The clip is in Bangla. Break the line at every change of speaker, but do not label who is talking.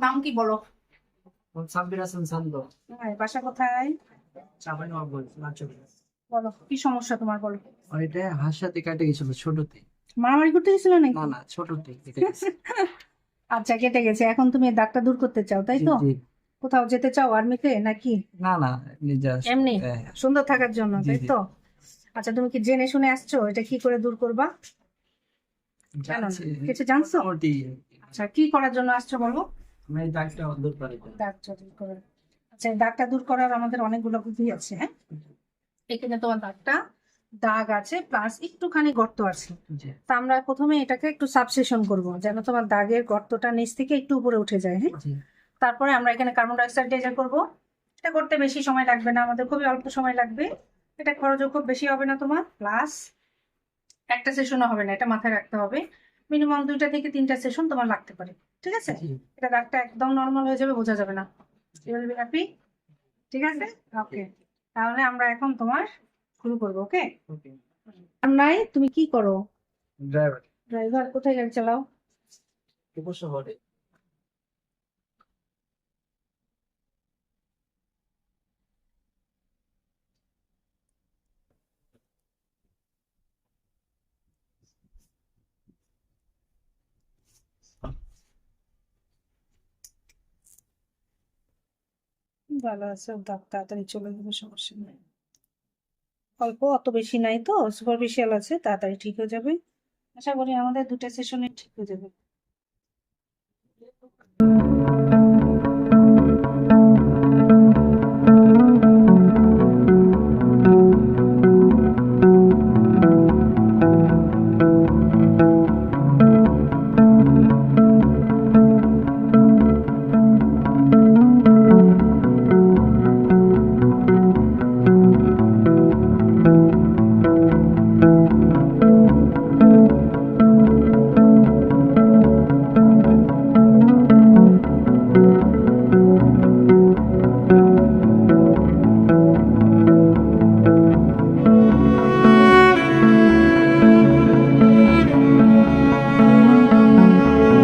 নাম কি বলো?
সাব্বির হাসান সান্দ।
বাসা কোথায়?
চাপাই নবাবগঞ্জ নাচক
বলো কি সমস্যা তোমার বলো?
এটা হাসাতে কাটে গেছিল ছোটতে।
মারামারি করতে গেছিল নাকি?
না না ছোটতে
আচ্ছা কেটে গেছে। এখন তুমি দাগটা দূর করতে চাও তাই তো? কোথাও যেতে চাও আর্মিতে নাকি?
না না এমনি? হ্যাঁ,
সুন্দর থাকার জন্য তাই তো? আচ্ছা তুমি কি জেনে শুনে আসছো এটা কি করে দূর করবা? কিছু জানছো? আচ্ছা কি করার জন্য আসছো বলো?
আমি এই দাগটা দূর করে
দাগটা দূর করার আচ্ছা দাগটা দূর করার আমাদের অনেকগুলো বুদ্ধি আছে হ্যাঁ? এখানে তোমার দাগটা দাগ আছে প্লাস একটুখানি গর্ত আছে। তা আমরা প্রথমে এটাকে একটু সাবসেশন করব যেন তোমার দাগের গর্তটা নিচ থেকে একটু উপরে উঠে যায় হ্যাঁ? তারপরে আমরা এখানে কার্বন ডাইঅক্সাইড ডেজার করব। এটা করতে বেশি সময় লাগবে না আমাদের খুবই অল্প সময় লাগবে। এটা খরচও খুব বেশি হবে না তোমার প্লাস একটা সেশনও হবে না এটা মাথায় রাখতে হবে। মিনিমাম দুইটা থেকে তিনটা সেশন তোমার লাগতে পারে। ঠিক আছে? এটা দাগটা একদম নর্মাল হয়ে যাবে বোঝা যাবে না। ইউ বি হ্যাপি ঠিক আছে? ওকে তাহলে আমরা এখন তোমার শুরু করব ওকে. আর নাই তুমি কি করো?
ড্রাইভার
ড্রাইভার কোথায় গাড়ি চালাও?
উপশহরে।
ভালো আছে দাগ তাড়াতাড়ি চলে যাবে, সমস্যা নেই। অল্প, অত বেশি নাই তো সুপারফিশিয়াল আছে, তাড়াতাড়ি ঠিক হয়ে যাবে। আশা করি আমাদের দুটো সেশনে ঠিক হয়ে যাবে।